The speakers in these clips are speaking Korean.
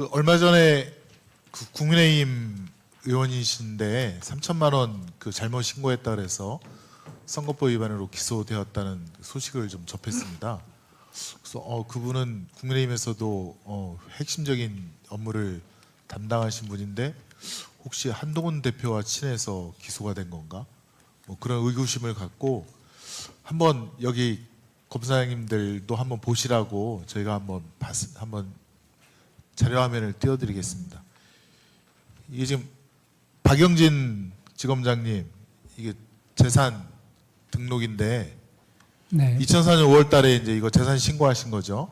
그 얼마 전에 그 국민의힘 의원이신데 3천만 원 그 잘못 신고했다 그래서 선거법 위반으로 기소되었다는 소식을 좀 접했습니다. 그래서 어, 그분은 국민의힘에서도 어, 핵심적인 업무를 담당하신 분인데 혹시 한동훈 대표와 친해서 기소가 된 건가? 뭐 그런 의구심을 갖고 한번 여기 검사님들도 한번 보시라고 저희가 한번 봤, 한번 자료 화면을 띄워드리겠습니다. 이게 지금 박영진 지검장님 이게 재산 등록인데 네. 2004년 5월달에 이제 이거 재산 신고하신 거죠?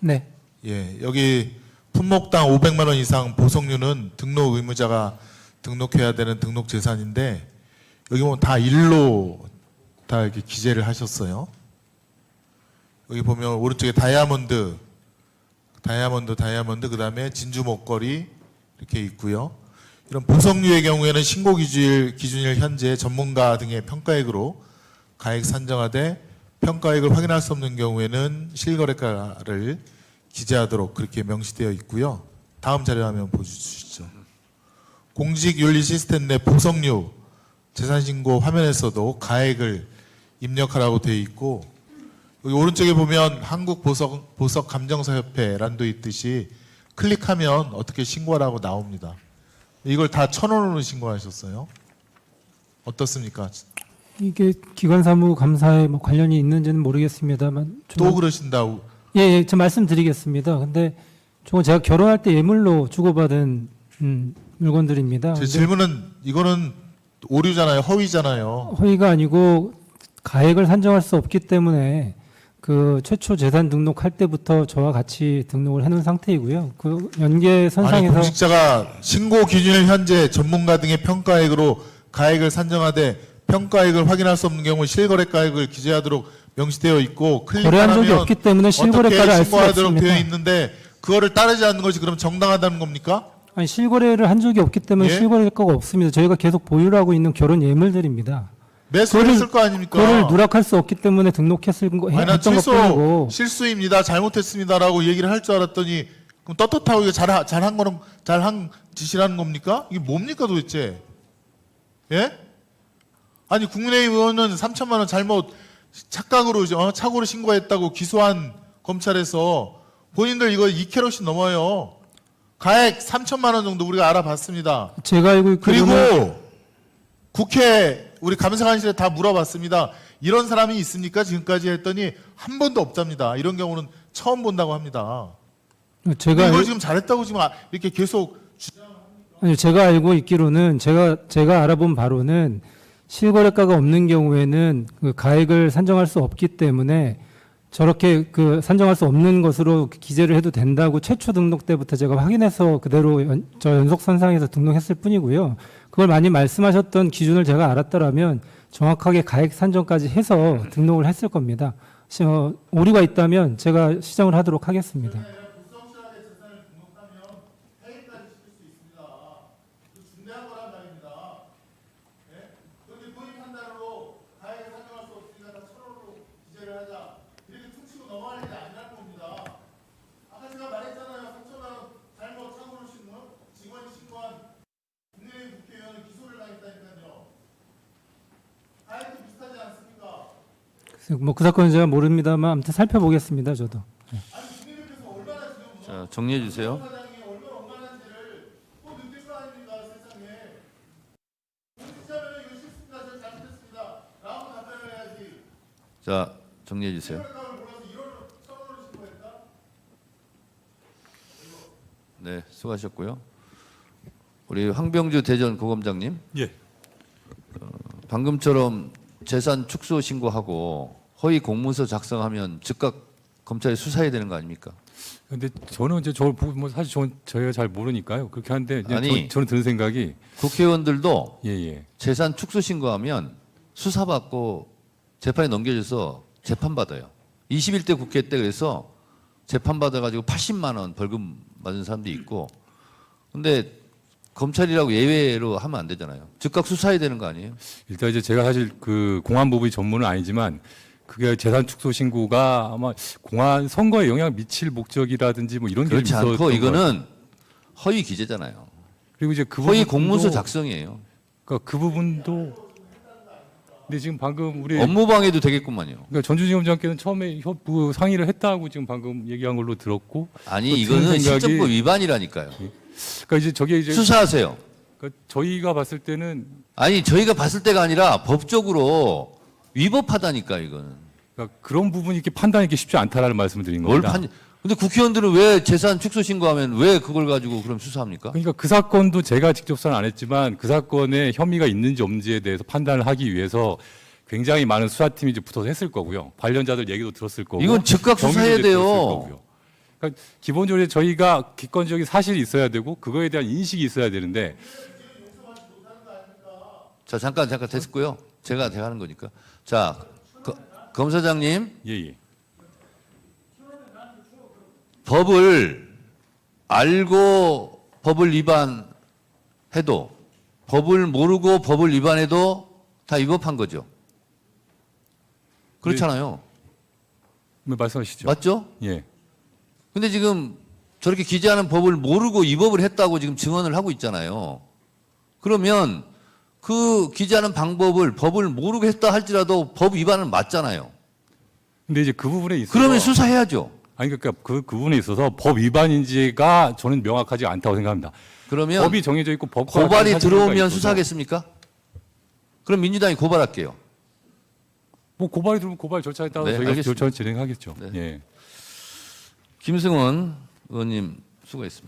네. 예, 여기 품목당 500만 원 이상 보석류는 등록 의무자가 등록해야 되는 등록 재산인데 여기 보면 다 일로 다 이렇게 기재를 하셨어요. 여기 보면 오른쪽에 다이아몬드, 다이아몬드, 다이아몬드, 그 다음에 진주 목걸이 이렇게 있고요. 이런 보석류의 경우에는 신고 기준일, 기준일 현재 전문가 등의 평가액으로 가액 산정하되 평가액을 확인할 수 없는 경우에는 실거래가를 기재하도록 그렇게 명시되어 있고요. 다음 자료 화면 보여주시죠. 공직윤리 시스템 내 보석류 재산신고 화면에서도 가액을 입력하라고 되어 있고 오른쪽에 보면 한국 보석 보석 감정사 협회란도 있듯이 클릭하면 어떻게 신고하라고 나옵니다. 이걸 다 천 원으로 신고하셨어요. 어떻습니까? 이게 기관 사무 감사에 뭐 관련이 있는지는 모르겠습니다만 좀- 또 그러신다고 예, 예, 저 말씀드리겠습니다. 근데 저건 제가 결혼할 때 예물로 주고받은 음, 물건들입니다. 제 질문은 이거는 오류잖아요, 허위잖아요. 허위가 아니고 가액을 산정할 수 없기 때문에 그 최초 재산 등록할 때부터 저와 같이 등록을 해놓은 상태이고요. 그 연계 아니 선상에서 공직자가 신고 기준일 현재 전문가 등의 평가액으로 가액을 산정하되 평가액을 확인할 수 없는 경우 실거래가액을 기재하도록 명시되어 있고 거래한 적이 클릭하면 없기 때문에 실거래가를 알 수가 신고하도록 되어 없습니다. 있는데 그거를 따르지 않는 것이 그럼 정당하다는 겁니까? 아니 실거래를 한 적이 없기 때문에 예? 실거래가가 없습니다. 저희가 계속 보유를 하고 있는 결혼 예물들입니다. 매수를 그거를- 했을 거 아닙니까? 그거를 누락할 수 없기 때문에 등록했을 거 아니, 난 했던 취소 것뿐이고 실수입니다. 잘못했습니다라고 얘기를 할 줄 알았더니 그럼 떳떳하고 이거 잘 잘한 거는 잘한 짓이라는 겁니까? 이게 뭡니까 도대체? 예? 아니 국민의힘 의원은 3천만 원 잘못 착각으로 어, 착오로 신고했다고 기소한 검찰에서 본인들 이거 2캐럿이 넘어요. 가액 3천만 원 정도 우리가 알아봤습니다. 제가 알고 그리고 있기로는 국회 우리 감사관실에 다 물어봤습니다. 이런 사람이 있습니까? 지금까지 했더니 한 번도 없답니다. 이런 경우는 처음 본다고 합니다. 제가 이걸 알- 지금 잘했다고 지금 아- 이렇게 계속 아니 제가 알고 있기로는 제가 제가 알아본 바로는 실거래가가 없는 경우에는 그 가액을 산정할 수 없기 때문에 저렇게 그 산정할 수 없는 것으로 기재를 해도 된다고 최초 등록 때부터 제가 확인해서 그대로 연, 저 연속선상에서 등록했을 뿐이고요. 그걸 많이 말씀하셨던 기준을 제가 알았더라면 정확하게 가액 산정까지 해서 등록을 했을 겁니다. 시- 어, 오류가 있다면 제가 시정을 하도록 하겠습니다. 중대한 거란 말입니다. 예? 그런데 본인 판단으로 가액을 산정할 수 없으니까 다 철호로 기재를 하자. 이렇게 퉁치고 넘어갈 일이 아니라는 겁니다. 아까 제가 말했잖아요. 3천만 원 잘못 착오로 신고 직원이 신고한 국민의힘 국회의원은 기소를 당했다니까요. 가액도 비슷하지 않습니까? 뭐 그 사건은 제가 모릅니다만 아무튼 살펴보겠습니다. 저도. 자, 정리해 주세요. 자, 정리해 주세요. 네, 수고하셨고요. 우리 황병주 대전 고검장님. 예. 방금처럼 재산 축소 신고하고 허위 공문서 작성하면 즉각 검찰에 수사해야 되는 거 아닙니까? 근데 저는 이제 보고 뭐 사실 저는 저희가 잘 모르니까요. 그렇게 하는데 아니. 저, 는 드는 생각이 국회의원들도 예 예. 재산 축소 신고하면 수사받고 재판에 넘겨져서 재판 받아요. 21대 국회 때 그래서 재판 받아가지고 80만 원 벌금 맞은 사람도 있고, 근데 검찰이라고 예외로 하면 안 되잖아요. 즉각 수사해야 되는 거 아니에요? 일단 이제 제가 사실 그 공안부의 전문은 아니지만 그게 재산 축소 신고가 아마 공안 선거에 영향 미칠 목적이라든지 뭐 이런 게 그렇지 있었던 않고. 이거는 허위 기재잖아요. 그리고 이제 그 허위 부분도- 공문서 작성이에요. 그러니까 그 부분도 근데 지금 방금 우리 업무 방해도 되겠구만요. 그러니까 전주지검장께는 처음에 협부 상의를 했다고 지금 방금 얘기한 걸로 들었고 아니 또 이거는 생각이- 실정법 위반이라니까요. 그러니까 이제 저게 이제 수사하세요. 그러니까 저희가 봤을 때는 아니 저희가 봤을 때가 아니라 법적으로 위법하다니까 이거는. 그러니까 그런 부분이 이렇게 판단하기 쉽지 않다라는 말씀을 드린 뭘 겁니다. 판? 근데 국회의원들은 왜 재산 축소 신고하면 왜 그걸 가지고 그럼 수사합니까? 그러니까 그 사건도 제가 직접 수사는 안 했지만 그 사건에 혐의가 있는지 없는지에 대해서 판단을 하기 위해서 굉장히 많은 수사팀이 이제 붙어서 했을 거고요. 관련자들 얘기도 들었을 거고. 이건 즉각 수사해야 들었을 돼요. 거고요. 그러니까 기본적으로 저희가 객관적인 사실이 있어야 되고 그거에 대한 인식이 있어야 되는데 자 잠깐 잠깐 됐고요. 제가 제가 하는 거니까. 자 거- 검사장님 예, 예. 법을 알고 법을 위반해도 법을 모르고 법을 위반해도 다 위법한 거죠. 그렇잖아요. 네, 말씀하시죠. 맞죠? 예. 근데 지금 저렇게 기재하는 법을 모르고 위법을 했다고 지금 증언을 하고 있잖아요. 그러면 그 기재하는 방법을 법을 모르고 했다 할지라도 법 위반은 맞잖아요. 근데 이제 그 부분에 있어서 그러면 수사해야죠. 아니 그러니까 그, 그 부분에 있어서 법 위반인지가 저는 명확하지 않다고 생각합니다. 그러면 법이 정해져 있고 법과 고발이 들어오면 수사하겠습니까? 그럼 민주당이 고발할게요. 뭐 고발이 들어오면 고발 절차에 따라 네, 저희가 알겠습니다. 절차를 진행하겠죠. 네. 예. 김승원 의원님 수고했습니다.